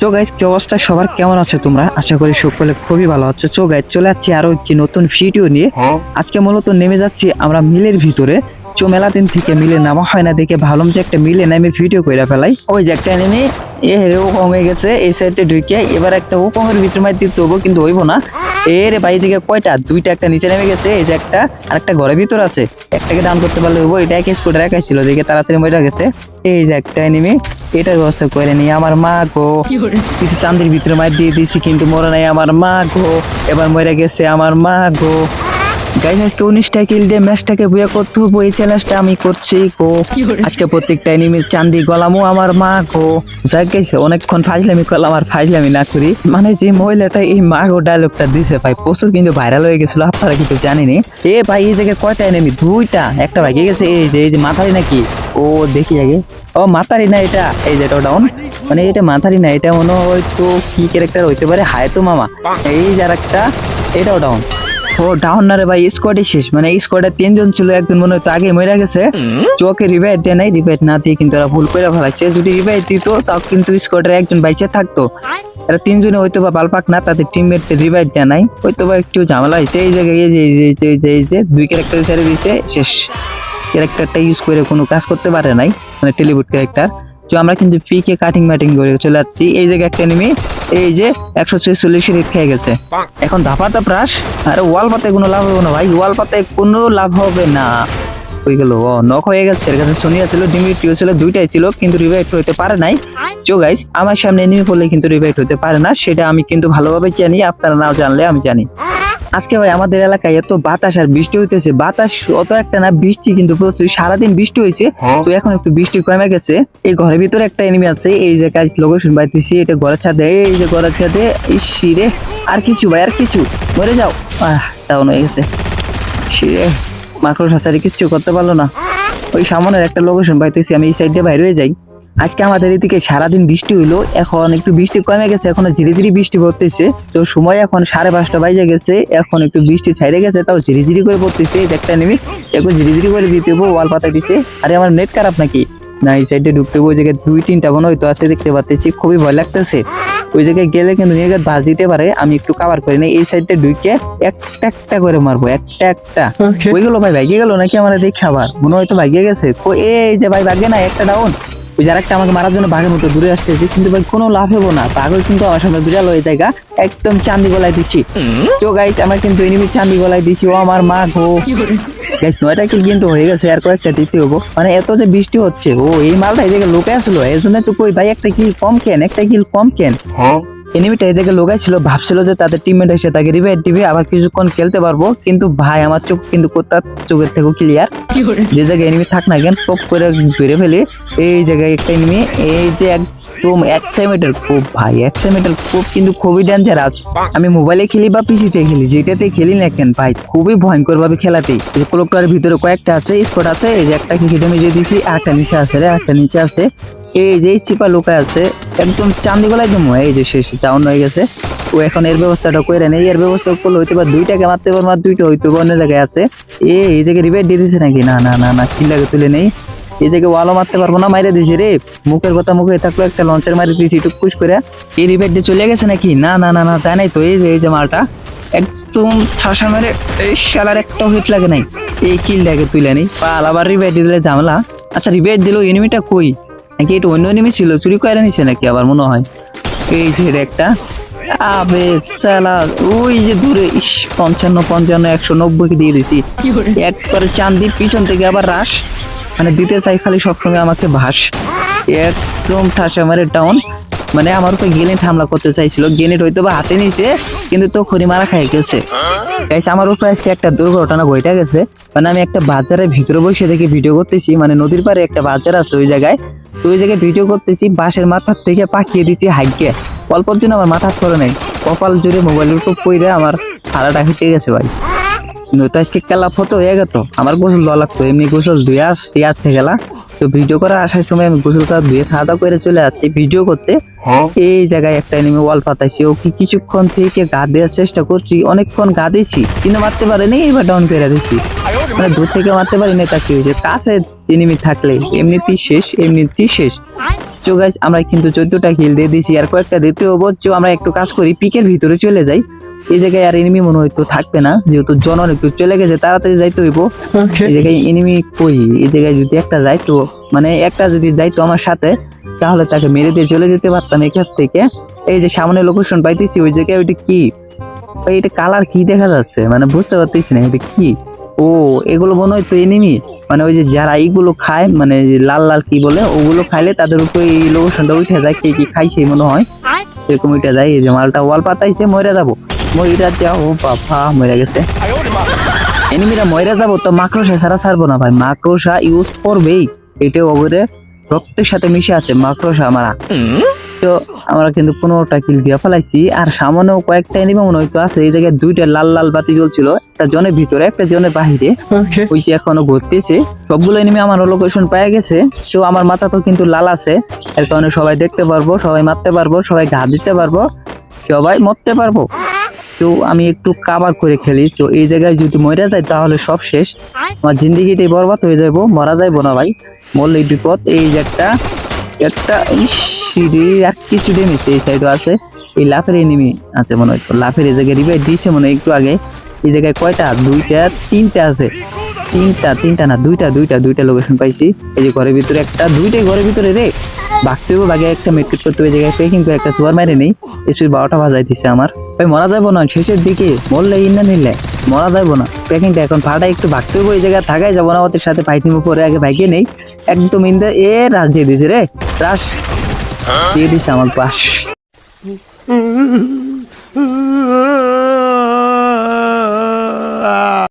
চো গাইজ কি অবস্থা? সবার কেমন আছো তোমরা? আশা করি সকলে খুবই ভালো আছো। চো গাইজ চলে যাচ্ছি আরও একটি নতুন ভিডিও নিয়ে। আজকে মূলত নেমে যাচ্ছি আমরা মিলের ভিতরে। চো মেলা দিন থেকে মিলে নামা হয় না দেখে ভাবলাম যে একটা মিলে নামে ভিডিও করে ফেলাই। ওই যে একটা নেমে এ হেরে ও হয়ে গেছে এই সাইডে ঢুকে এবার একটা ও কঙের ভিতরে মাই দিতে হব কিন্তু হইব না। এর বাড়ি থেকে কয়টা? দুইটা একটা নিচে নেমে গেছে এই যে একটা আর একটা ঘরের ভিতর আছে। একটাকে ডাউন করতে পারলে হইব এটা এক স্কুটার একাই ছিল দেখে তাড়াতাড়ি মরে গেছে। এই যে একটা এনিমি এটার ব্যবস্থা করে নি আমার মা গো। কিছু চান্দির ভিতরে মার দিয়ে দিয়েছি কিন্তু মরে নাই আমার মা গো। এবার মরে গেছে আমার মা গো। গাইস আজকে উনিশটা কিল দিয়ে ম্যাচটাকে বুয়া করতে হব এই চ্যালেঞ্জটা আমি করছি গো। আজকে প্রত্যেকটা এনিমির চান্দি গলামও আমার মা গো। যাই গেছে অনেকক্ষণ ফাজলামি করলাম আর না করি। মানে যে মহিলাটা এই মা গো ডায়লগটা দিছে ভাই। প্রচুর কিন্তু ভাইরাল হয়ে গেছিল আপনারা কিন্তু জানেনি এ ভাই এই জায়গায় কয়টা এনিমি দুইটা একটা ভাই গেছে। এই যে এই যে মাথায় নাকি? ও, দেখি আগে। ও, মাথারি না এটা। এই যে এটা ডাউন মানে এটা মাথারি না, এটা মনে হয় তো কি ক্যারেক্টার হইতে পারে? হায় তো মামা। এই যার একটা এটাও ডাউন ও ডাউন না রে ভাই স্কোয়াডই শেষ। মানে এই স্কোয়াডে তিনজন ছিল, একজন মনে হয়তো আগে মরে গেছে। চোখে রিভাইট দেয় নাই রিভাইট না দিয়ে কিন্তু ওরা ভুল করে ফেলাচ্ছে যদি রিভাইট দিত, তাও কিন্তু স্কোয়াডের একজন বাইচে থাকতো। এরা তিনজনে হয়তো বা বালপাক না, তাদের টিমমেট রিভাইট দেয় নাই। হয়তো বা একটু ঝামেলা হয়েছে এই জায়গায় এই যে এই যে এই যে দুই ক্যারেক্টার ছেড়ে দিয়েছে, শেষ। ক্যারেক্টারটা ইউজ করে কোনো কাজ করতে পারে নাই মানে টেলিউড ক্যারেক্টার তো আমরা কিন্তু পিকে কাটিং ম্যাটিং করে চলে যাচ্ছি এই জায়গায় একটা এনিমি এই যে একশো ছেচল্লিশ রেট খেয়ে গেছে। এখন ধাপা ধাপ রাস আরে ওয়াল পাতে কোনো লাভ হবে না ভাই ওয়াল পাতে কোনো লাভ হবে না। হয়ে গেল ও নক হয়ে গেছে। এর কাছে সোনিয়া ছিল ডিমিটিও ছিল দুইটাই ছিল কিন্তু রিভাইট হতে পারে নাই। চো গাইস আমার সামনে এনিমি পড়লে কিন্তু রিভাইট হতে পারে না সেটা আমি কিন্তু ভালোভাবে জানি আপনারা নাও জানলে আমি জানি। আজকে ভাই আমাদের এলাকায় এত বাতাস আর বৃষ্টি হইতেছে। বাতাস অত একটা না বৃষ্টি কিন্তু প্রচুর। সারাদিন বৃষ্টি হয়েছে তো এখন একটু বৃষ্টি কমে গেছে। এই ঘরের ভিতরে একটা এনিমি আছে এই যে কাজ লোকেশন পাইতেছি এটা ঘরের ছাদে এই যে ঘরের ছাদে শিরে। আর কিছু ভাই আর কিছু। মরে যাও। আহ ডাউন হয়ে গেছে। শিরে। মাকড় সাসারি কিচ্ছু করতে পারল না। ওই সামনের একটা লোকেশন পাইতেছি আমি এই সাইড দিয়ে বাইরে হয়ে যাই। আজকে আমাদের এদিকে সারাদিন বৃষ্টি হইল এখন একটু বৃষ্টি কমে গেছে এখন ধীরে ধীরে বৃষ্টি পড়তেছে। তো সময় এখন সাড়ে পাঁচটা বাজে গেছে এখন একটু বৃষ্টি ছাইড়ে গেছে তাও ঝিরি ঝিরি করে পড়তেছে একটা নেমে এখন ঝিরি ঝিরি করে দিতে হব ওয়াল পাতা দিচ্ছে আরে আমার নেট খারাপ নাকি? না এই সাইডে ঢুকতে ওই জায়গায় দুই তিনটা মনে হয়তো আছে দেখতে পাচ্ছি খুবই ভয় লাগতেছে। ওই জায়গায় গেলে কিন্তু নিয়ে বাস দিতে পারে আমি একটু কাভার করি না এই সাইডে ঢুকে একটা একটা করে মারবো একটা একটা। ওই গেলো ভাই ভাইগে গেলো নাকি আমার দেখে আবার মনে হয়তো ভাইগে গেছে। এই যে ভাই ভাগে না একটা ডাউন ওই যারা একটা আমাকে মারার জন্য বাঘের মতো দূরে আসতেছে কিন্তু ভাই কোনো লাভ হব না। পাগল কিন্তু আমার সামনে বিড়াল হয়ে জায়গা। একদম চান্দি গলায় দিচ্ছি তো গাইজ আমার কিন্তু এনিমি চান্দি গলায় দিচ্ছি ও আমার মা গো। গাইজ নয়টা কি কিন্তু হয়ে গেছে আর কয়েকটা দিতে হব মানে এত যে বৃষ্টি হচ্ছে ও এই মালটা এদিকে লোকে আসলো। এই জন্য তো কই ভাই একটা কিল কম কেন একটা কিল কম কেন? এনিমিটা এদিকে লোকাই ছিল ভাবছিল যে তাদের টিমমেট এসে তাকে রিভাইভ দিবে আবার কিছুক্ষণ খেলতে পারব কিন্তু ভাই আমার চোখ কিন্তু কোথার চোখের থেকেও ক্লিয়ার যে জায়গায় এনিমি থাক না কেন পপ করে ধরে ফেলে এই জায়গায় একটা এনিমি এই যে একদম একশো মিটার খুব ভাই একশো মিটার খুব কিন্তু খুবই ডেঞ্জারাস আমি মোবাইলে খেলি বা পিসিতে খেলি যেটাতে খেলি না কেন ভাই খুবই ভয়ঙ্কর ভাবে খেলাতেই ক্লোকটার ভিতরে কয়েকটা আছে স্পট আছে এই যে একটা খেতে আমি যে দিছি একটা নিচে আছে রে একটা নিচে আছে। এই যে চিপা লুকায় আছে একদম চান্দি গলায় একদম এই যে শেষ ডাউন হয়ে গেছে। ও এখন এর ব্যবস্থাটা করে নেই, এর ব্যবস্থা করলে হইতে পারে দুইটাকে মারতে পারব আর দুইটা হইতে অন্য জায়গায় আছে। এ, এই জায়গায় রিবেট দিয়ে দিছে নাকি? না না না না কিল্লাকে তুলে নেই। এই জায়গায় ওয়ালও মারতে পারব না, মাইরে দিছে রে। মুখের কথা মুখে থাকল, একটা লঞ্চের মারি দিয়েছি টুকুস করে এই রিবেট দিয়ে চলে গেছে নাকি? না না না না, তাই নাই তো, এই যে এই যে মালটা। একদম ঠাসা মেরে, এই শালার একটা হিট লাগে নাই। এই কিল কিলটাকে তুলে নেই। পাল, আবার রিবেট দিলে ঝামেলা। আচ্ছা রিবেট দিল এনিমিটা কই? নাকি এটা অন্য এনিমি ছিল? চুরি করে নিছে নাকি আবার মনে হয়? এই যে রে একটা আবে সালা ওই যে দূরে ইস পঞ্চান্ন পঞ্চান্ন একশো নব্বই দিয়ে দিছি। একবারে চান্দি পিছন থেকে আবার রাস মানে দিতে চাই খালি সবসময় আমাকে ভাস। একদম ঠাসা মারে ডাউন মানে আমার তো গেনেট হামলা করতে চাইছিল। গেনেট হয়তো বা হাতে নিছে কিন্তু তো খড়ি মারা খাই গেছে। গাইস আমার উপরে আজকে একটা দুর্ঘটনা ঘটে গেছে। মানে আমি একটা বাজারের ভিতরে বসে দেখে ভিডিও করতেছি। মানে নদীর পাড়ে একটা বাজার আছে ওই জায়গায়। তো ওই জায়গায় ভিডিও করতেছি, বাঁশের মাথার থেকে পাকিয়ে দিচ্ছি হাইকে অল্পর জন্য আমার মাথা করে নেই। কপাল জুড়ে মোবাইলের উপর পইরে আমার হারাটা হেঁটে গেছে ভাই। নয়তো আজকে খেলা ফটো হয়ে গেত। আমার গোসল দেওয়া লাগতো। এমনি গোসল ধুয়ে আস থেকে গেলা। তো ভিডিও করার আসার সময় আমি গোসল করা ধুয়ে খাওয়া দাওয়া করে চলে আসছি ভিডিও করতে। এই জায়গায় একটা এনিমি ওয়াল পাতাইছি। ও কি কিছুক্ষণ থেকে গা দেওয়ার চেষ্টা করছি অনেকক্ষণ গা দিয়েছি কিন্তু মারতে পারেনি এবার ডাউন করে দিয়েছি। মানে দূর থেকে মারতে পারি না তা কি হয়েছে? কাছে এনিমি থাকলে এমনিতেই শেষ এমনিতেই শেষ। চো গাইস আমরা কিন্তু চোদ্দটা কিল দিয়ে দিছি আর কয়েকটা দিতে হব আমরা একটু কাজ করি পিকের ভিতরে চলে যাই। এই জায়গায় আর এনিমি মনে হয়তো থাকবে না যেহেতু জন একটু চলে গেছে তাড়াতাড়ি যাইতে হইব। এই জায়গায় এনিমি কই? এই জায়গায় যদি একটা যাইতো মানে একটা যদি যাইতো আমার সাথে তাহলে তাকে মেরে দিয়ে চলে যেতে পারতাম এখান থেকে। এই যে সামনে লোকেশন পাইতেছি ওই জায়গায় ওইটা কি? ওই এটা কালার কি দেখা যাচ্ছে? মানে বুঝতে পারতেছি না এটা কি? ও এগুলো মনে হয় তো এনিমি মানে ওই যে যারা এইগুলো খায় মানে লাল লাল কি বলে ওগুলো খাইলে তাদের উপরে এই লোকেশনটা উঠে যায় কে কি খাইছে মনে হয়। এরকম উঠে যায় এই যে মালটা ওয়াল পাতাইছে মরে যাব। ময়রা যাও বাবা মরে গেছে। এনিমিরা মরে যাব তো মাকড়সা ছাড়া ছাড়বো না ভাই। মাকড়সা ইউজ করবেই। এটা ওগুলো রক্তের সাথে মিশে আছে মাকড়সা মারা তো আমরা কিন্তু পনেরোটা কিল দিয়ে ফেলাইছি। আর সামনেও কয়েকটা এনিমি মনে হয়তো আছে। এই জায়গায় দুইটা লাল লাল বাতি জ্বলছিল। একটা জনের ভিতরে একটা জনের বাহিরে। ওই যে এখনও ঘুরতেছে। সবগুলো এনিমি আমার লোকেশন পেয়ে গেছে। তো আমার মাথা তো কিন্তু লাল আছে। এর কারণে সবাই দেখতে পারব সবাই মারতে পারব সবাই ঘা দিতে পারব সবাই মরতে পারব। তো আমি একটু কাবার করে খেলি। তো এই জায়গায় যদি মরে যায়, তাহলে সব শেষ। আমার জিন্দিগিটাই বরবাদ হয়ে যাব মরা যাইবো না ভাই। মরলেই বিপদ। এই যে একটা একটা সিঁড়ি, এক কিছু ডেমেছে এই সাইডও আছে। এই লাফের এনিমি আছে মনে হয়। লাফের এই জায়গায় রিভাইভ দিয়েছে মনে একটু আগে। এই জায়গায় কয়টা? দুইটা, তিনটা আছে। তিনটা তিনটা না, দুইটা দুইটা দুইটা লোকেশন পাইছি। এই যে ঘরের ভিতরে একটা, দুইটাই ঘরের ভিতরে রে। হবে বাঘে একটা মেট্রিক করতে হবে জায়গায় পেয়ে কিন্তু একটা চুয়ার মারে নেই। এসে বারোটা বাজাই দিছে আমার। ভাই মরা যাব না, শেষের দিকে মরলে ইন্না নিলে। মরা যাব না। প্যাকিংটা এখন ফাটা একটু ভাগতে হবে এই জায়গায় থাকাই যাব না, ওদের সাথে ফাইট নিবো, পরে আগে ভাইকে নেই। একদম ইন্দা এ রাস দিয়ে দিছে রে। রাস দিয়ে দিছে আমার পাশ।